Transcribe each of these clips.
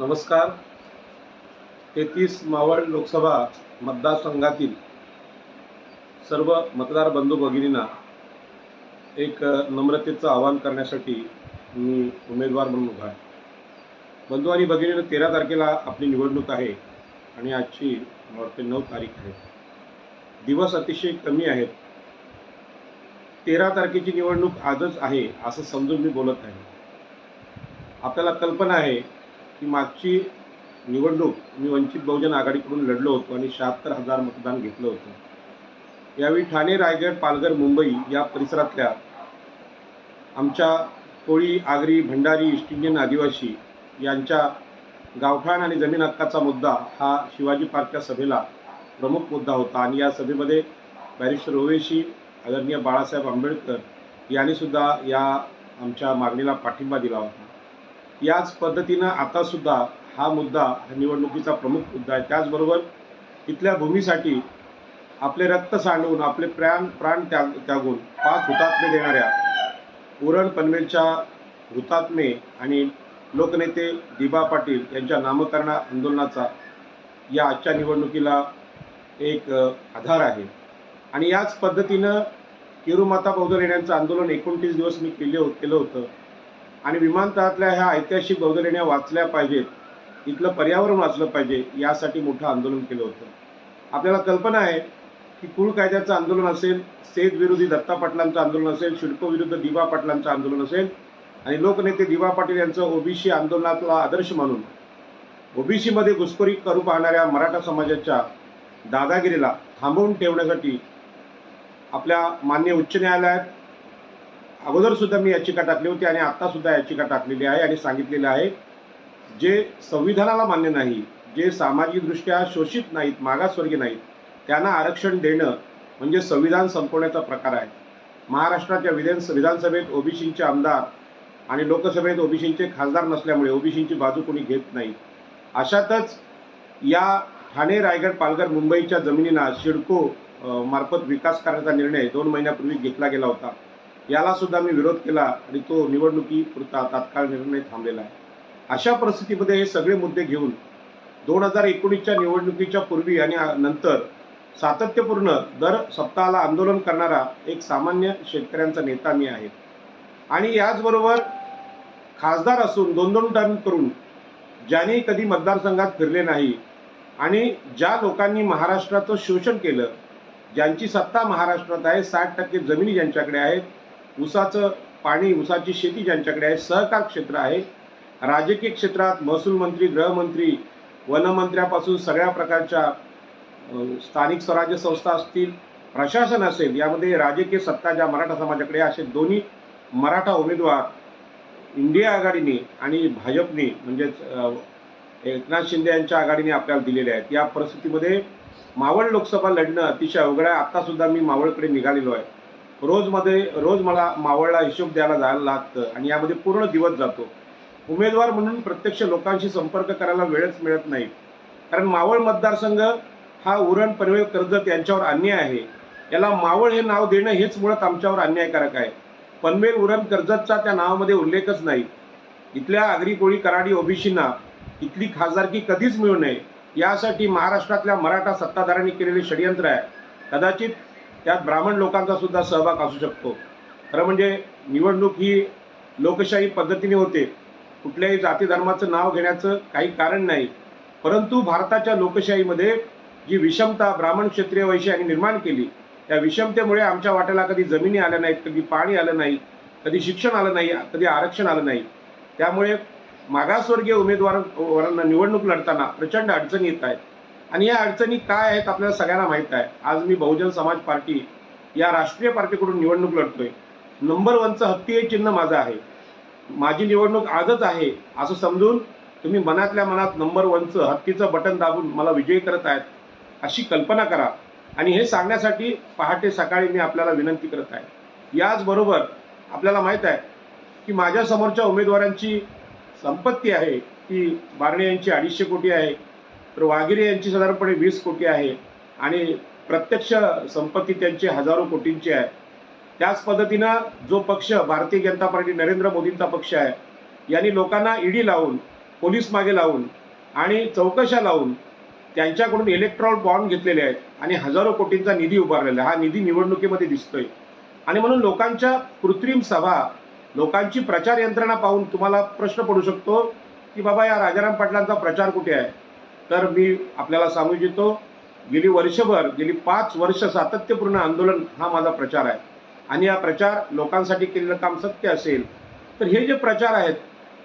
नमस्कार. तेहतीस मावळ लोकसभा मतदारसंघातील सर्व मतदार बंधू भगिनींना एक नम्रतेचं आवाहन करण्यासाठी मी उमेदवार म्हणून उभा आहे. बंधू आणि भगिनीनं तेरा तारखेला आपली निवडणूक आहे आणि आजची वाटते नऊ तारीख आहे. दिवस अतिशय कमी आहेत. तेरा तारखेची निवडणूक आजच आहे असं समजून मी बोलत आहे. आपल्याला कल्पना आहे की मागची निवडणूक मी वंचित बहुजन आघाडीकडून लढलो होतो आणि शहात्तर हजार मतदान घेतलं होतं. यावेळी ठाणे रायगड पालघर मुंबई या परिसरातल्या आमच्या कोळी आगरी भंडारी ईस्ट इंडियन आदिवासी यांच्या गावठाण आणि जमीन हक्काचा मुद्दा हा शिवाजी पार्कच्या सभेला प्रमुख मुद्दा होता. आणि या सभेमध्ये बॅरिस्टर ओवेशी आदरणीय बाळासाहेब आंबेडकर यांनी सुद्धा या आमच्या मागणीला पाठिंबा दिला होता. याच पद्धतीनं आता सुद्धा हा मुद्दा निवडणुकीचा प्रमुख मुद्दा आहे. त्याचबरोबर इथल्या भूमीसाठी आपले रक्त सांडवून आपले प्राण प्राण त्याग त्यागून पाच हुतात्मे देणाऱ्या उरण पनवेलच्या हुतात्मे आणि लोकनेते दिबा पाटील यांच्या नामकरण आंदोलनाचा या आजच्या निवडणुकीला एक आधार आहे. आणि याच पद्धतीनं किरुमाता बौद्ध लेण्यांचं आंदोलन एकोणतीस दिवस मी केले हो केलं होतं. आणि विमानतळातल्या ह्या ऐतिहासिक बौद्ध लेण्या वाचल्या पाहिजेत. इथलं पर्यावरण वाचलं पाहिजे यासाठी मोठं आंदोलन केलं होतं. आपल्याला कल्पना आहे की कुळ कायद्याचं आंदोलन असेल सेद विरोधी दत्ता पाटलांचं आंदोलन असेल शिडको विरुद्ध दिवा पाटलांचं आंदोलन असेल आणि लोकनेते दिवा पाटील यांचं ओबीसी आंदोलनातला आदर्श मानून ओबीसीमध्ये घुसखोरी करू पाहणाऱ्या मराठा समाजाच्या दादागिरीला थांबवून ठेवण्यासाठी आपल्या मान्य उच्च न्यायालयात अगोदर सुद्धा मी याचिका टाकली होती आणि आता सुद्धा याचिका टाकलेली आहे आणि सांगितलेलं आहे जे संविधानाला मान्य नाही जे सामाजिकदृष्ट्या शोषित नाहीत मागासवर्गीय नाहीत त्यांना आरक्षण देणं म्हणजे संविधान संपवण्याचा प्रकार आहे. महाराष्ट्राच्या विधान विधानसभेत ओबीसींचे आमदार आणि लोकसभेत ओबीसींचे खासदार नसल्यामुळे ओबीसींची बाजू कोणी घेत नाही. अशातच या ठाणे रायगड पालघर मुंबईच्या जमिनींना सिडको मार्फत विकास करण्याचा निर्णय दोन महिन्यापूर्वी घेतला गेला होता. याला सुद्धा मी विरोध केला आणि तो निवडणुकीपुरता तात्काळ निर्णय थांबलेला आहे. अशा परिस्थितीमध्ये हे सगळे मुद्दे घेऊन दोन हजार एकोणीसच्या निवडणुकीच्या पूर्वी आणि नंतर सातत्यपूर्ण दर सप्ताहाला आंदोलन करणारा एक सामान्य शेतकऱ्यांचा नेता मी आहे. आणि याचबरोबर खासदार असून दोन दोन टर्म करून ज्यांनी कधी मतदारसंघात फिरले नाही आणि ज्या लोकांनी महाराष्ट्राचं शोषण केलं ज्यांची सत्ता महाराष्ट्रात आहे साठ टक्के जमिनी ज्यांच्याकडे आहेत ऊसाचं पाणी ऊसाची शेती ज्यांच्याकडे आहे सहकार क्षेत्र आहे. राजकीय क्षेत्रात महसूल मंत्री गृहमंत्री वनमंत्र्यापासून सगळ्या प्रकारच्या स्थानिक स्वराज्य संस्था असतील प्रशासन असेल यामध्ये राजकीय सत्ता ज्या मराठा समाजाकडे असे दोन्ही मराठा उमेदवार इंडिया आघाडीने आणि भाजपने म्हणजेच एकनाथ शिंदे यांच्या आघाडीने आपल्याला दिलेले आहेत. या परिस्थितीमध्ये मावळ लोकसभा लढणं अतिशय अवघड आहे. आत्तासुद्धा मी मावळकडे निघालेलो आहे. रोजमध्ये रोज मला मावळला हिशोब द्यायला जायला लागतं आणि यामध्ये पूर्ण दिवस जातो. उमेदवार म्हणून प्रत्यक्ष लोकांशी संपर्क करायला वेळच मिळत नाही. कारण मावळ मतदारसंघ हा उरण पनवेल कर्जत यांच्यावर अन्याय आहे. याला मावळ हे नाव देणं हेच मुळात आमच्यावर अन्यायकारक आहे. पनवेल उरण कर्जतचा त्या नावामध्ये उल्लेखच नाही. इथल्या आगरी कोळी कराडी ओबीसींना इथली खासदारकी कधीच मिळू नये. यासाठी महाराष्ट्रातल्या मराठा सत्ताधाऱ्यांनी केलेले षडयंत्र आहे. कदाचित त्यात ब्राह्मण लोकांचा सुद्धा सहभाग असू शकतो. खरं म्हणजे निवडणूक ही लोकशाही पद्धतीने होते. कुठल्याही जाती धर्माचं नाव घेण्याचं काही कारण नाही. परंतु भारताच्या लोकशाहीमध्ये जी विषमता ब्राह्मण क्षेत्रीय वैश्य यांनी निर्माण केली त्या विषमतेमुळे आमच्या वाट्याला कधी जमिनी आल्या नाहीत कधी पाणी आलं नाही कधी शिक्षण आलं नाही कधी आरक्षण आलं नाही. त्यामुळे मागासवर्गीय उमेदवारांना निवडणूक लढताना प्रचंड अडचणी येत आहेत. आणि या अडचणी काय आहेत आपल्याला सगळ्यांना माहीत आहे. आज मी बहुजन समाज पार्टी या राष्ट्रीय पार्टीकडून निवडणूक लढतोय. नंबर वनचं हत्ती हे चिन्ह माझं आहे. माझी निवडणूक आजच आहे असं समजून तुम्ही मनातल्या मनात नंबर वनचं हत्तीचं बटन दाबून मला विजयी करत आहेत अशी कल्पना करा. आणि हे सांगण्यासाठी पहाटे सकाळी मी आपल्याला विनंती करत आहे. याचबरोबर आपल्याला माहीत आहे की माझ्या समोरच्या उमेदवारांची संपत्ती आहे ती बारणे यांची अडीचशे कोटी आहे तर वागिरे यांची साधारणपणे वीस कोटी आहे आणि प्रत्यक्ष संपत्ती त्यांची हजारो कोटींची आहे. त्याच पद्धतीनं जो पक्ष भारतीय जनता पार्टी नरेंद्र मोदींचा पक्ष आहे यांनी लोकांना ईडी लावून पोलीस मागे लावून आणि चौकशा लावून त्यांच्याकडून इलेक्ट्रॉल बॉन्ड घेतलेले आहेत आणि हजारो कोटींचा निधी उभारलेला आहे. हा निधी निवडणुकीमध्ये दिसतोय. आणि म्हणून लोकांच्या कृत्रिम सभा लोकांची प्रचार यंत्रणा पाहून तुम्हाला प्रश्न पडू शकतो की बाबा या राजाराम पाटलांचा प्रचार कुठे आहे? तर मी आपल्याला सांगू इच्छितो गेली वर्षभर गेली पाच वर्ष सातत्यपूर्ण आंदोलन हा माझा प्रचार आहे. आणि हा प्रचार लोकांसाठी केलेलं काम सत्य असेल तर हे जे प्रचार आहेत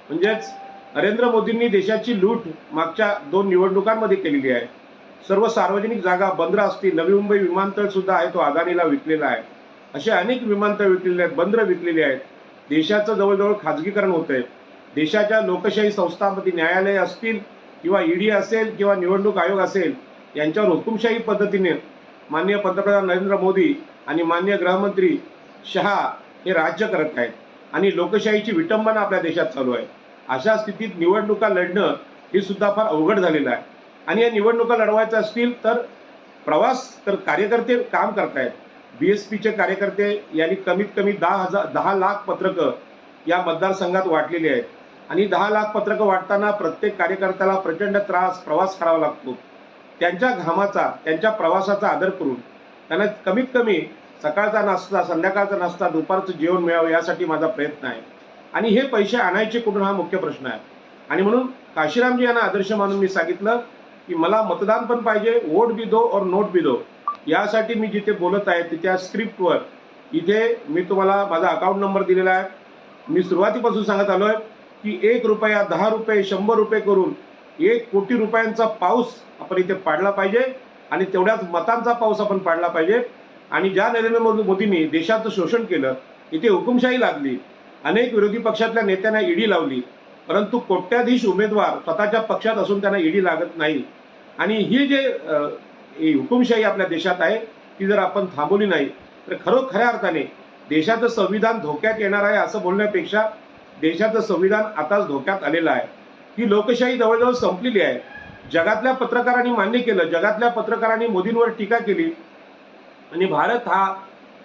म्हणजेच नरेंद्र मोदींनी देशाची लूट मागच्या दोन निवडणुकांमध्ये केलेली आहे. सर्व सार्वजनिक जागा बंदर असतील नवी मुंबई विमानतळ सुद्धा आहे तो अदानीला विकलेला आहे. असे अनेक विमानतळ विकलेले आहेत बंदरं विकलेली आहेत. देशाचं जवळजवळ खाजगीकरण होत आहे देशाच्या लोकशाही संस्थांमध्ये न्यायालय असतील किंवा ईडी असेल किंवा निवडणूक आयोग असेल यांच्यावर हुकुमशाही पद्धतीने माननीय पंतप्रधान नरेंद्र मोदी आणि माननीय गृहमंत्री शहा हे राज्य करत आहेत आणि लोकशाहीची विटंबना आपल्या देशात चालू आहे. अशा स्थितीत निवडणुका लढणं हे सुद्धा फार अवघड झालेलं आहे. आणि या निवडणुका लढवायच्या असतील तर प्रवास तर कार्यकर्ते काम करतायत. बी एस पीचे कार्यकर्ते यांनी कमीत कमी दहा हजार दहा लाख पत्रकं या मतदारसंघात वाटलेली आहेत. आणि दहा लाख पत्रकं वाटताना प्रत्येक कार्यकर्त्याला प्रचंड त्रास प्रवास करावा लागतो. त्यांच्या घामाचा त्यांच्या प्रवासाचा आदर करून त्यांना कमीत कमी सकाळचा नाश्ता संध्याकाळचा नाश्ता दुपारचं जेवण मिळावं यासाठी माझा प्रयत्न आहे. आणि हे पैसे आणायचे कुठून हा मुख्य प्रश्न आहे. आणि म्हणून काशीरामजी यांना आदर्श मानून मी सांगितलं की मला मतदान पण पाहिजे वोट बी दो और नोट बी दो. यासाठी मी जिथे बोलत आहे तिथे स्क्रिप्टवर इथे मी तुम्हाला माझा अकाउंट नंबर दिलेला आहे. मी सुरुवातीपासून सांगत आलो आहे की एक रुपया दहा रुपये शंभर रुपये करून एक कोटी रुपयांचा पाऊस आपण इथे पाडला पाहिजे आणि तेवढ्याच मतांचा पाऊस आपण पाडला पाहिजे. आणि ज्या नरेंद्र मोदींनी देशाचं शोषण केलं इथे हुकुमशाही लागली अनेक विरोधी पक्षातल्या नेत्यांना ईडी लावली परंतु कोट्याधीश उमेदवार स्वतःच्या पक्षात असून त्यांना ईडी लागत नाही. आणि ही जे हुकुमशाही आपल्या देशात आहे ती जर आपण थांबवली नाही तर खरोखऱ्या अर्थाने देशाचं संविधान धोक्यात येणार आहे असं बोलण्यापेक्षा देशाचं संविधान आताच धोक्यात आलेलं आहे. ही लोकशाही जवळजवळ संपलेली आहे. जगातल्या पत्रकारांनी मान्य केलं जगातल्या पत्रकारांनी मोदींवर टीका केली. आणि भारत हा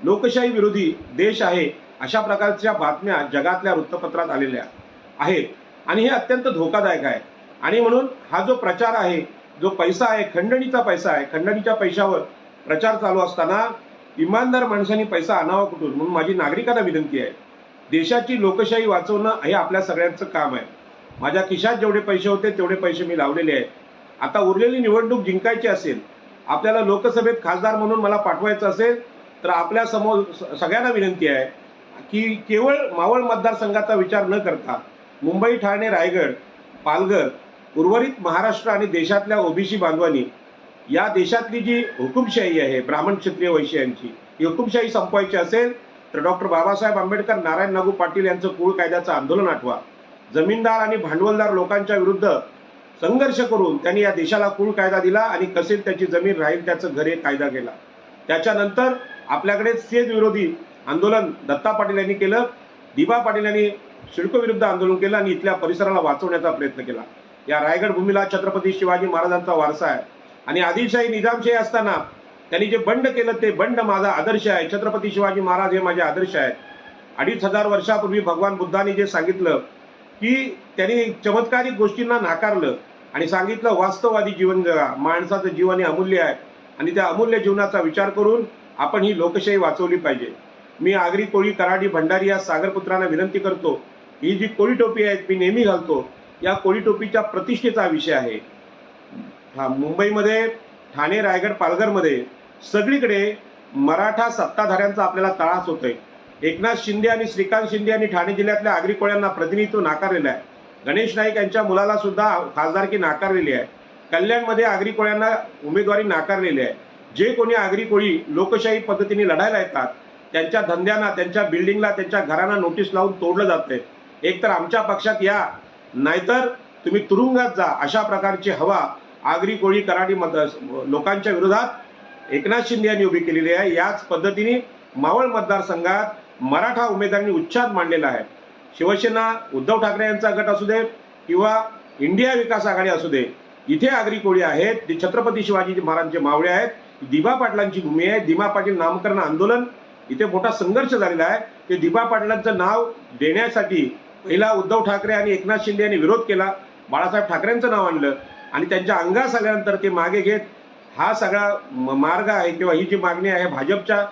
लोकशाही विरोधी देश आहे अशा प्रकारच्या बातम्या जगातल्या वृत्तपत्रात आलेल्या आहेत. आणि हे अत्यंत धोकादायक आहे. आणि म्हणून हा जो प्रचार आहे जो पैसा आहे खंडणीचा पैसा आहे खंडणीच्या पैशावर प्रचार चालू असताना इमानदार माणसांनी पैसा आणावा कुठून? म्हणून माझी नागरिकांना विनंती आहे. देशाची लोकशाही वाचवणं हे आपल्या सगळ्यांचं काम आहे. माझ्या खिशात जेवढे पैसे होते तेवढे पैसे मी लावलेले आहेत. आता उरलेली निवडणूक जिंकायची असेल आपल्याला लोकसभेत खासदार म्हणून मला पाठवायचं असेल तर आपल्यासमोर सगळ्यांना विनंती आहे की केवळ मावळ मतदारसंघाचा विचार न करता मुंबई ठाणे रायगड पालघर उर्वरित महाराष्ट्र आणि देशातल्या ओबीसी बांधवांनी या देशातली जी हुकुमशाही आहे ब्राह्मण क्षत्रिय वैश्यांची ही हुकुमशाही संपवायची असेल तर डॉक्टर बाबासाहेब आंबेडकर नारायण नागू पाटील यांचं कुळ कायद्याचं आंदोलन आठवा. जमीनदार आणि भांडवलदार लोकांच्या विरुद्ध संघर्ष करून त्यांनी या देशाला कुळ कायदा दिला आणि कसेल त्याची जमीन राहील त्याचं घर एक कायदा केला. त्याच्यानंतर आपल्याकडे सेज विरोधी आंदोलन दत्ता पाटील यांनी केलं दिबा पाटील यांनी सिडको विरुद्ध आंदोलन केलं आणि इथल्या परिसराला वाचवण्याचा प्रयत्न केला. या रायगड भूमीला छत्रपती शिवाजी महाराजांचा वारसा आहे. आणि आदिलशाही निजामशाही असताना त्यांनी जे बंड केलं ते बंड माझा आदर्श आहे. छत्रपती शिवाजी महाराज हे माझे आदर्श आहेत. अडीच हजार वर्षापूर्वी भगवान बुद्धांनी जे सांगितलं की त्यांनी चमत्कारिक गोष्टींना नाकारलं आणि सांगितलं वास्तववादी जीवन जगा. माणसाचं जीवन हे अमूल्य आहे. आणि त्या अमूल्य जीवनाचा विचार करून आपण ही लोकशाही वाचवली पाहिजे. मी आगरी कोळी कराडी भंडारी या सागरपुत्रांना विनंती करतो ही जी कोळी टोपी आहे मी नेहमी घालतो या कोळी टोपीच्या प्रतिष्ठेचा विषय आहे. हा मुंबईमध्ये ठाणे रायगड पालघरमध्ये सगळीकडे मराठा सत्ताधाऱ्यांचा आपल्याला त्रास होतोय. एकनाथ शिंदे आणि श्रीकांत शिंदे यांनी ठाणे जिल्ह्यातल्या आगरी कोळ्यांना प्रतिनिधित्व नाकारलेलं आहे. गणेश नाईक यांच्या मुलाला सुद्धा खासदारकी नाकारलेली आहे. कल्याणमध्ये आगरी कोळ्यांना उमेदवारी नाकारलेली आहे. जे कोणी आगरी कोळी लोकशाही पद्धतीने लढायला येतात त्यांच्या धंद्यांना त्यांच्या बिल्डिंगला त्यांच्या घरांना नोटीस लावून तोडलं जाते एक तर आमच्या पक्षात या नाहीतर तुम्ही तुरुंगात जा अशा प्रकारची हवा आगरी कोळी कराडी मत लोकांच्या विरोधात एकनाथ शिंदे यांनी उभी केलेली आहे. याच पद्धतीने मावळ मतदारसंघात मराठा उमेदवारांनी उच्छाद मांडलेला आहे. शिवसेना उद्धव ठाकरे यांचा गट असू दे किंवा इंडिया विकास आघाडी असू दे इथे आगरी कोळी आहेत ते छत्रपती शिवाजी महाराजांचे मावळे आहेत दिबा पाटलांची भूमी आहे दिबा पाटील नामकरण आंदोलन इथे मोठा संघर्ष झालेला आहे. ते दिबा पाटलांचं नाव देण्यासाठी पहिला उद्धव ठाकरे आणि एकनाथ शिंदे यांनी विरोध केला. बाळासाहेब ठाकरेंचं नाव आणलं आणि त्यांच्या अंगास आल्यानंतर ते मागे घेत हा सगळा मार्ग आहे किंवा ही जी मागणी आहे भाजपच्या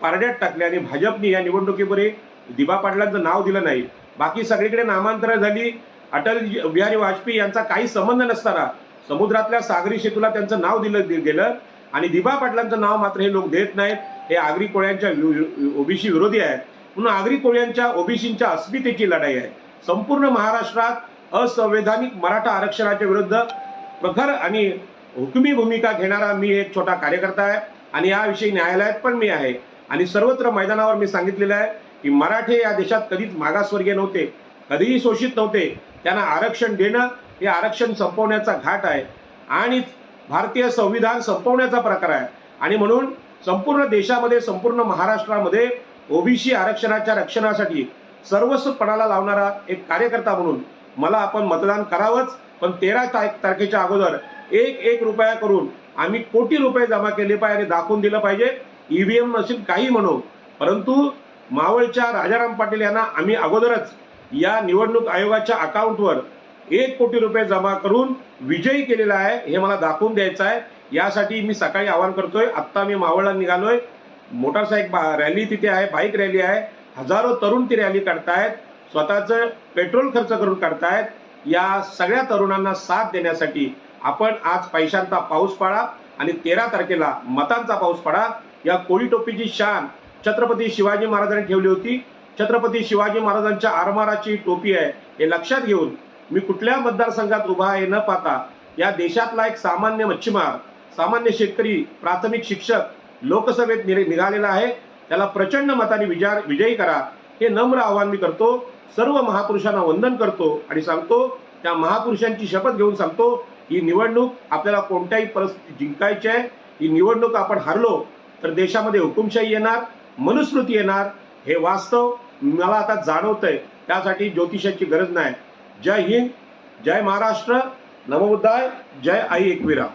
पारड्यात टाकली आणि भाजपने या निवडणुकीपुढे दिबा पाटलांचं नाव दिलं नाही. बाकी सगळीकडे नामांतर झाली. अटल बिहारी वाजपेयी यांचा काही संबंध नसताना समुद्रातल्या सागरी सेतूला त्यांचं नाव दिलं गेलं आणि दिबा पाटलांचं नाव मात्र हे लोक देत नाहीत. हे आगरी कोळ्यांच्या ओबीसी विरोधी आहेत. म्हणून आगरी कोळ्यांच्या ओबीसींच्या अस्मितेची लढाई आहे. संपूर्ण महाराष्ट्रात असंवैधानिक मराठा आरक्षणाच्या विरुद्ध प्रखर आणि हुकुमी भूमिका घेणारा मी एक छोटा कार्यकर्ता आहे आणि याविषयी न्यायालयात पण मी आहे. आणि सर्वत्र मैदानावर मी सांगितलेलं आहे की मराठे या देशात कधीच मागासवर्गीय नव्हते कधीही शोषित नव्हते. त्यांना आरक्षण देणं हे आरक्षण संपवण्याचा घाट आहे. आणि भारतीय संविधान संपवण्याचा प्रकार आहे. आणि म्हणून संपूर्ण देशामध्ये संपूर्ण महाराष्ट्रामध्ये ओबीसी आरक्षणाच्या रक्षणासाठी सर्वस्व पणाला लावणारा एक कार्यकर्ता म्हणून मला आपण मतदान करावंच. पण तेरा तारखेच्या अगोदर एक एक रुपया करून आम्ही कोटी रुपये जमा केले पाहिजे आणि दाखवून दिलं पाहिजे. ईव्हीएम नसेल काही म्हणू. परंतु मावळच्या राजाराम पाटील यांना आम्ही अगोदरच या निवडणूक आयोगाच्या अकाउंटवर एक कोटी रुपये जमा करून विजयी केलेला आहे हे मला दाखवून द्यायचं आहे. यासाठी मी सकाळी आवाहन करतोय आत्ता मी मावळला निघालोय. मोटारसायकल रॅली तिथे आहे बाईक रॅली आहे. हजारो तरुण ती रॅली काढतायत. स्वतःचं पेट्रोल खर्च करून काढतायत. या सगळ्या तरुणांना साथ देण्यासाठी आपण आज पैशांचा पाऊस पाडा आणि तेरा तारखेला मतांचा पाऊस पाडा. या कोळी टोपीची शान छत्रपती शिवाजी महाराजांनी ठेवली होती. छत्रपती शिवाजी महाराजांच्या आरमाराची टोपी आहे हे लक्षात घेऊन मी कुठल्या मतदारसंघात उभा आहे न पाहता या देशातला एक सामान्य मच्छीमार सामान्य शेतकरी प्राथमिक शिक्षक लोकसभेत निघालेला आहे. त्याला प्रचंड मताने विचार विजयी करा हे नम्र आवाहन मी करतो. सर्व महापुरुषांना वंदन करतो आणि सांगतो. त्या महापुरुषांची शपथ घेऊन सांगतो. ही निवडणूक आपल्याला कोणत्याही परिस्थितीत जिंकायची आहे ही निवडणूक आपण हरलो तर देशामध्ये हुकुमशाही येणार मनुस्मृती येणार हे वास्तव मला आता जाणवतंय. त्यासाठी ज्योतिषाची गरज नाही. जय हिंद जय महाराष्ट्र नमोबुद्धाय जय आई एकविरा.